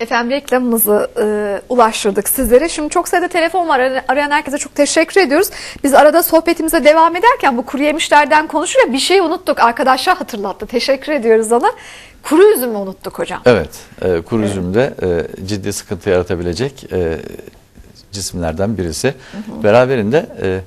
Efendim reklamımızı e, ulaştırdık sizlere. Şimdi çok sayıda telefon var. Ara- Arayan herkese çok teşekkür ediyoruz. Biz arada sohbetimize devam ederken bu kuru yemişlerden konuşuyor. Bir şey unuttuk. Arkadaşlar hatırlattı. Teşekkür ediyoruz ona. Kuru üzümü unuttuk hocam. Evet, e, kuru üzümde e, ciddi sıkıntı yaratabilecek e, cisimlerden birisi. Beraberinde e,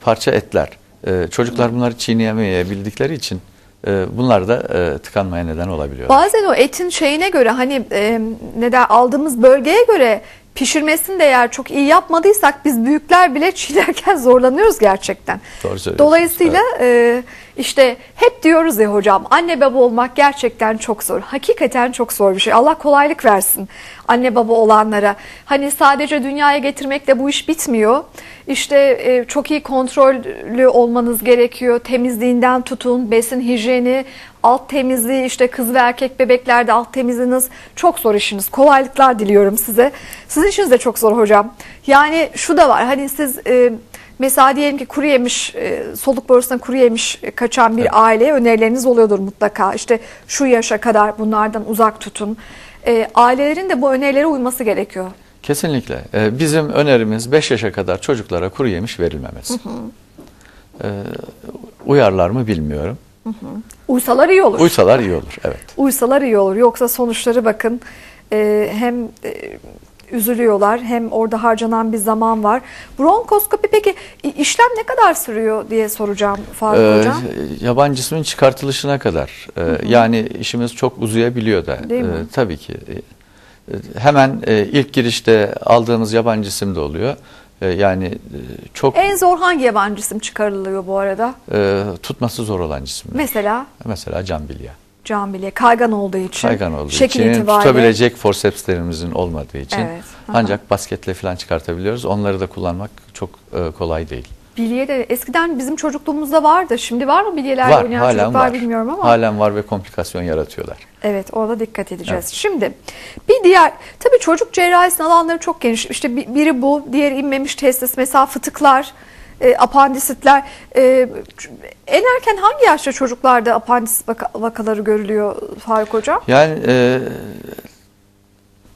parça etler. E, çocuklar bunları çiğneyemeyebildikleri için bunlar da e, tıkanmaya neden olabiliyor. Bazen o etin şeyine göre hani e, ne der aldığımız bölgeye göre pişirmesini de eğer çok iyi yapmadıysak biz büyükler bile çiğnerken zorlanıyoruz gerçekten. Doğru. Dolayısıyla e, işte hep diyoruz ya hocam anne baba olmak gerçekten çok zor. Hakikaten çok zor bir şey. Allah kolaylık versin anne baba olanlara. Hani sadece dünyaya getirmekle bu iş bitmiyor. İşte e, çok iyi kontrollü olmanız gerekiyor. Temizliğinden tutun, besin hijyeni, alt temizliği işte kız ve erkek bebeklerde alt temizliğiniz çok zor işiniz. Kolaylıklar diliyorum size. Sizin işiniz de çok zor hocam. Yani şu da var hani siz e, mesela diyelim ki kuru yemiş e, soluk borusuna kuru yemiş e, kaçan bir Evet. aileye önerileriniz oluyordur mutlaka. İşte şu yaşa kadar bunlardan uzak tutun. E, ailelerin de bu önerilere uyması gerekiyor. Kesinlikle. E, bizim önerimiz 5 yaşa kadar çocuklara kuru yemiş verilmemesi. E, uyarlar mı bilmiyorum. Uysalar iyi olur. Uysalar iyi olur. Evet. Uysalar iyi olur. Yoksa sonuçları bakın e, hem e, üzülüyorlar hem orada harcanan bir zaman var. Bronkoskopi peki işlem ne kadar sürüyor diye soracağım Faruk Ee, Hocam. yabancı ismin çıkartılışına kadar e, yani işimiz çok uzayabiliyor da Değil mi? e, tabii ki E, e, hemen e, ilk girişte aldığımız yabancı isim de oluyor yani e, çok En zor hangi yabancı isim çıkarılıyor bu arada? e, tutması zor olan cisimler Mesela mesela cambilya can bile kaygan olduğu için. kaygan olduğu şekil için itibariyle. tutabilecek forcepslerimizin olmadığı için Evet, ancak basketle falan çıkartabiliyoruz onları da kullanmak çok e, kolay değil. Bilye de eskiden bizim çocukluğumuzda vardı. Şimdi var mı bilyelerle var oynayan halen çocuklar var bilmiyorum ama. halen var ve komplikasyon yaratıyorlar. Evet orada dikkat edeceğiz. Şimdi bir diğer tabii çocuk cerrahisinin alanları çok geniş. İşte bi- biri bu, diğeri inmemiş testis mesela fıtıklar, e, apandisitler. E, en erken hangi yaşta çocuklarda apandisit vaka- vakaları görülüyor Faruk Hocam? Yani e,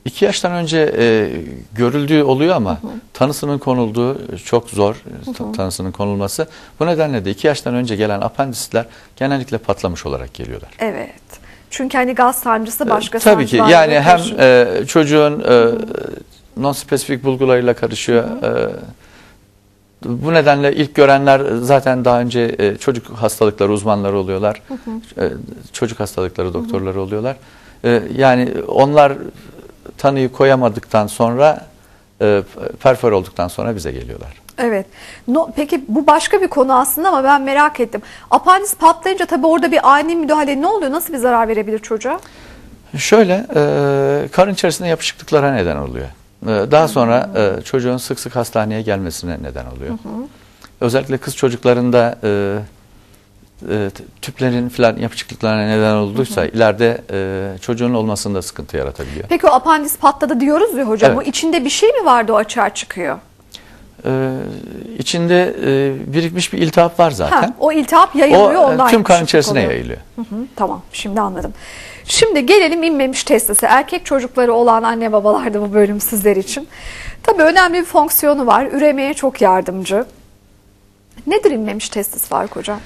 iki yaştan önce e, görüldüğü oluyor ama tanısının konulduğu çok zor ta- tanısının konulması. Bu nedenle de iki yaştan önce gelen apandisitler genellikle patlamış olarak geliyorlar. Evet. Çünkü hani gaz sancısı başka E, Tabii ki yani hem e, çocuğun e, non-spesifik bulgularıyla karışıyor. E, bu nedenle ilk görenler zaten daha önce e, çocuk hastalıkları uzmanları oluyorlar. E, çocuk hastalıkları doktorları oluyorlar. E, yani onlar tanıyı koyamadıktan sonra e, perfor olduktan sonra bize geliyorlar. Evet. No, peki bu başka bir konu aslında ama ben merak ettim. Apandis patlayınca tabii orada bir ani müdahale ne oluyor? Nasıl bir zarar verebilir çocuğa? Şöyle e, karın içerisinde yapışıklıklara neden oluyor. E, daha sonra e, çocuğun sık sık hastaneye gelmesine neden oluyor. Özellikle kız çocuklarında e, e, tüplerin filan yapışıklıklarına neden olduysa ileride e, çocuğun olmasında sıkıntı yaratabiliyor. Peki o apandis patladı diyoruz ya hocam. Evet. O içinde bir şey mi vardı o açığa çıkıyor? E, içinde e, birikmiş bir iltihap var zaten. Ha, o iltihap o yayılıyor e, ondan. tüm kan içerisine oluyor. yayılıyor. Hı hı, tamam şimdi anladım. Şimdi gelelim inmemiş testise. Erkek çocukları olan anne babalarda bu bölüm sizler için. Tabii önemli bir fonksiyonu var. Üremeye çok yardımcı. Nedir inmemiş testis Faruk Hocam?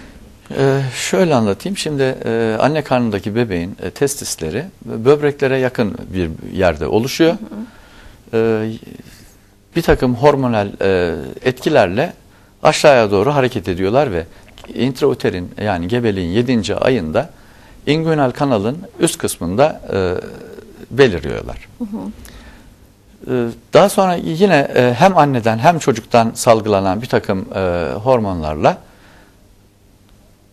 Ee, şöyle anlatayım. Şimdi e, anne karnındaki bebeğin e, testisleri böbreklere yakın bir yerde oluşuyor. Ee, bir takım hormonal e, etkilerle aşağıya doğru hareket ediyorlar ve intrauterin yani gebeliğin 7. ayında inguinal kanalın üst kısmında e, beliriyorlar. Ee, Daha sonra yine e, hem anneden hem çocuktan salgılanan bir takım e, hormonlarla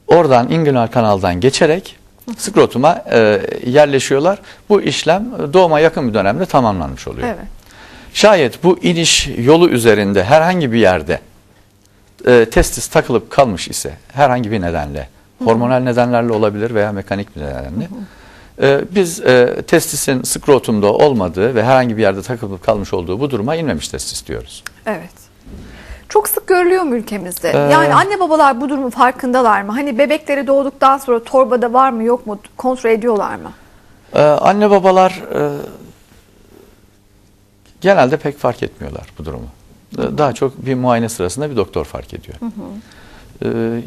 oradan inguinal kanaldan geçerek skrotuma e, yerleşiyorlar. Bu işlem e, doğuma yakın bir dönemde tamamlanmış oluyor. Evet. Şayet bu iniş yolu üzerinde herhangi bir yerde e, testis takılıp kalmış ise herhangi bir nedenle hormonal nedenlerle olabilir veya mekanik bir nedenle e, biz e, testisin skrotumda olmadığı ve herhangi bir yerde takılıp kalmış olduğu bu duruma inmemiş testis diyoruz. Evet. Çok sık görülüyor mu ülkemizde? Ee, yani anne babalar bu durumun farkındalar mı? Hani bebekleri doğduktan sonra torbada var mı yok mu kontrol ediyorlar mı? Ee, anne babalar e, genelde pek fark etmiyorlar bu durumu. Daha çok bir muayene sırasında bir doktor fark ediyor. Ee,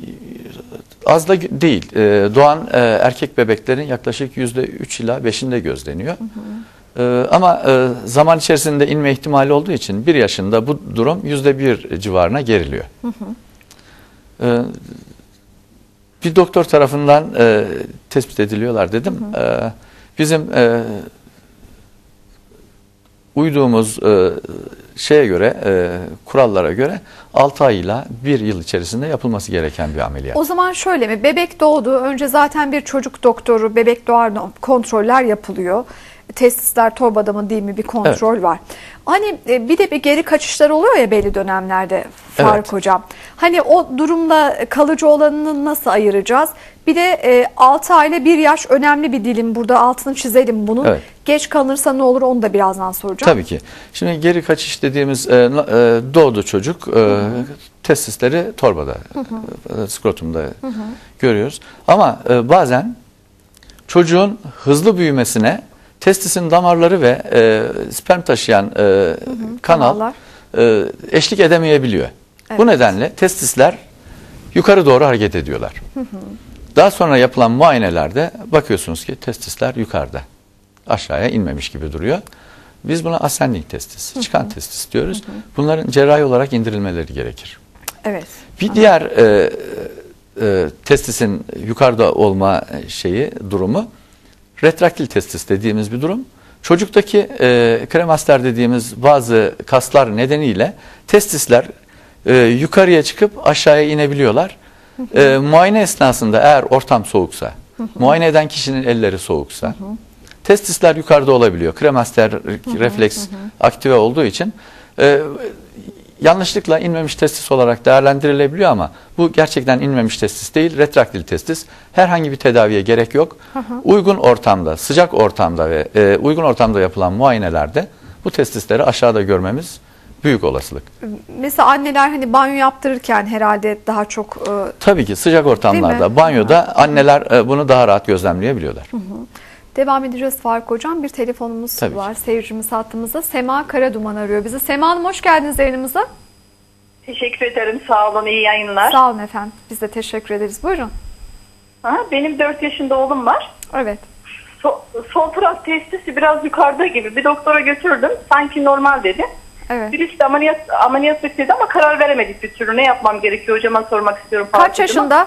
az da değil. Ee, doğan e, erkek bebeklerin yaklaşık yüzde üç ila beşinde gözleniyor. Ee, ama e, zaman içerisinde inme ihtimali olduğu için bir yaşında bu durum yüzde bir civarına geriliyor. Ee, bir doktor tarafından e, tespit ediliyorlar dedim. Ee, bizim e, uyduğumuz e, şeye göre, e, kurallara göre 6 ay ile 1 yıl içerisinde yapılması gereken bir ameliyat. O zaman şöyle mi? Bebek doğdu. Önce zaten bir çocuk doktoru bebek doğar kontroller yapılıyor. Testisler torbada mı değil mi bir kontrol evet. var. Hani e, bir de bir geri kaçışlar oluyor ya belli dönemlerde Faruk evet. Hocam. Hani o durumda kalıcı olanını nasıl ayıracağız? Bir de e, 6 ay ile 1 yaş önemli bir dilim. Burada altını çizelim bunun. Evet. Geç kalırsa ne olur onu da birazdan soracağım. Tabii ki. Şimdi geri kaçış dediğimiz e, e, doğdu çocuk. E, testisleri torbada, hı hı. E, skrotumda hı hı. görüyoruz. Ama e, bazen çocuğun hızlı büyümesine testisin damarları ve e, sperm taşıyan e, hı hı, kanal e, eşlik edemeyebiliyor. Evet. Bu nedenle testisler yukarı doğru hareket ediyorlar. Hı hı. Daha sonra yapılan muayenelerde bakıyorsunuz ki testisler yukarıda. Aşağıya inmemiş gibi duruyor. Biz buna ascending testis, çıkan testis diyoruz. Bunların cerrahi olarak indirilmeleri gerekir. Evet. Bir diğer e, e, testisin yukarıda olma şeyi, durumu retraktil testis dediğimiz bir durum. Çocuktaki e, kremaster dediğimiz bazı kaslar nedeniyle testisler e, yukarıya çıkıp aşağıya inebiliyorlar. E, muayene esnasında eğer ortam soğuksa, muayene eden kişinin elleri soğuksa, testisler yukarıda olabiliyor. Kremaster refleks aktive olduğu için e, yanlışlıkla inmemiş testis olarak değerlendirilebiliyor ama bu gerçekten inmemiş testis değil, retraktil testis. Herhangi bir tedaviye gerek yok. Uygun ortamda, sıcak ortamda ve e, uygun ortamda yapılan muayenelerde bu testisleri aşağıda görmemiz büyük olasılık. Mesela anneler hani banyo yaptırırken herhalde daha çok... E, Tabii ki sıcak ortamlarda, banyoda anneler e, bunu daha rahat gözlemleyebiliyorlar. Hı hı. Devam edeceğiz Faruk Hocam. Bir telefonumuz Tabii var. Ki. Seyircimiz hattımızda. Sema Karaduman arıyor bizi. Sema Hanım hoş geldiniz yayınımıza. Teşekkür ederim. Sağ olun. İyi yayınlar. Sağ olun efendim. Biz de teşekkür ederiz. Buyurun. Ha, benim 4 yaşında oğlum var. Evet. So, sol taraf testisi biraz yukarıda gibi. Bir doktora götürdüm. Sanki normal dedi. Evet. Birisi de ameliyat, ameliyat bekledi ama karar veremedik bir türlü. Ne yapmam gerekiyor hocama sormak istiyorum. Kaç yaşında?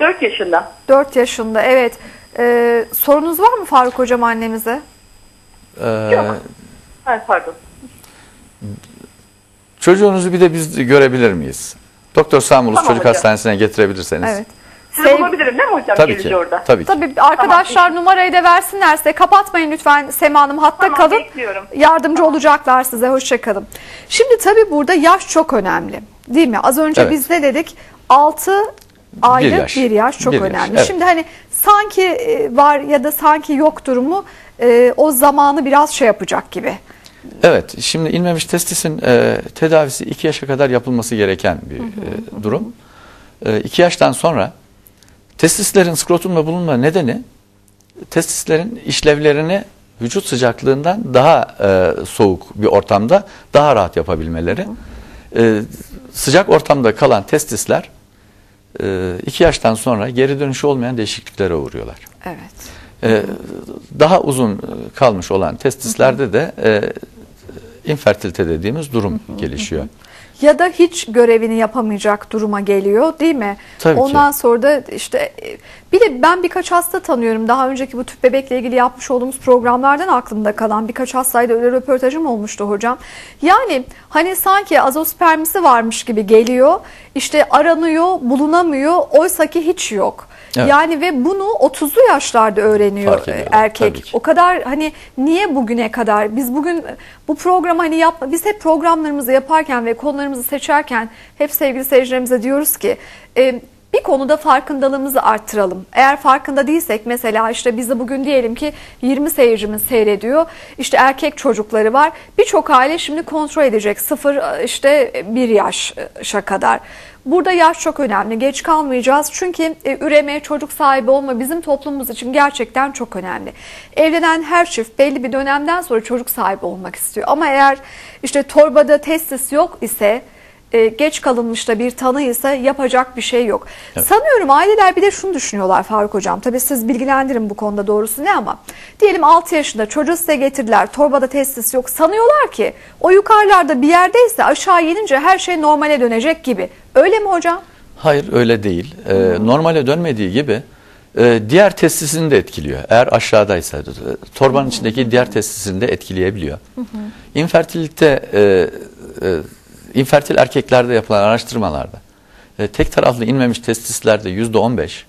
4 yaşında. 4 yaşında evet. Ee, sorunuz var mı Faruk Hocam annemize? Ee, Yok. Evet, pardon. Çocuğunuzu bir de biz görebilir miyiz? Doktor Samulus tamam, Çocuk hocam. Hastanesi'ne getirebilirseniz. Evet. Sizi Sev... bulabilirim değil mi hocam? Tabii ki. Orada. Tabii ki. Tabii arkadaşlar tamam. numarayı da versinlerse kapatmayın lütfen Sema Hanım. Hatta tamam, kalın. Bekliyorum. Yardımcı tamam. olacaklar size. Hoşçakalın. Şimdi tabii burada yaş çok önemli. Değil mi? Az önce evet. biz ne dedik? 6 aylık bir yaş, bir yaş çok bir önemli. Yaş, evet. Şimdi hani sanki e, var ya da sanki yok durumu e, o zamanı biraz şey yapacak gibi. Evet, şimdi inmemiş testisin e, tedavisi 2 yaşa kadar yapılması gereken bir hı hı, e, durum. 2 e, yaştan sonra testislerin skrotumda bulunma nedeni testislerin işlevlerini vücut sıcaklığından daha e, soğuk bir ortamda daha rahat yapabilmeleri. E, sıcak ortamda kalan testisler e, iki yaştan sonra geri dönüşü olmayan değişikliklere uğruyorlar. Evet. E, daha uzun kalmış olan testislerde de e, infertilite dediğimiz durum gelişiyor ya da hiç görevini yapamayacak duruma geliyor değil mi? Tabii Ondan ki. sonra da işte e, bir de ben birkaç hasta tanıyorum. Daha önceki bu tüp bebekle ilgili yapmış olduğumuz programlardan aklımda kalan birkaç hastayla öyle röportajım olmuştu hocam. Yani hani sanki azospermisi varmış gibi geliyor. İşte aranıyor, bulunamıyor. Oysa ki hiç yok. Evet. Yani ve bunu 30'lu yaşlarda öğreniyor erkek. O kadar hani niye bugüne kadar biz bugün bu programı hani yapma biz hep programlarımızı yaparken ve konularımızı seçerken hep sevgili seyircilerimize diyoruz ki e, bir konuda farkındalığımızı arttıralım. Eğer farkında değilsek mesela işte bizi bugün diyelim ki 20 seyircimiz seyrediyor. İşte erkek çocukları var. Birçok aile şimdi kontrol edecek. Sıfır işte bir yaşa kadar. Burada yaş çok önemli. Geç kalmayacağız. Çünkü e, üreme, çocuk sahibi olma bizim toplumumuz için gerçekten çok önemli. Evlenen her çift belli bir dönemden sonra çocuk sahibi olmak istiyor. Ama eğer işte torbada testis yok ise e, geç kalınmış da bir tanı ise yapacak bir şey yok. Evet. Sanıyorum aileler bir de şunu düşünüyorlar Faruk Hocam. Tabii siz bilgilendirin bu konuda doğrusu ne ama. Diyelim 6 yaşında çocuğu size getirdiler. Torbada testis yok. Sanıyorlar ki o yukarılarda bir yerdeyse aşağı inince her şey normale dönecek gibi. Öyle mi hocam? Hayır öyle değil. Ee, normale dönmediği gibi e, diğer testisini de etkiliyor. Eğer aşağıdaysa torbanın içindeki diğer testisini de etkileyebiliyor. Hı e, e, infertil erkeklerde yapılan araştırmalarda e, tek taraflı inmemiş testislerde yüzde on beş,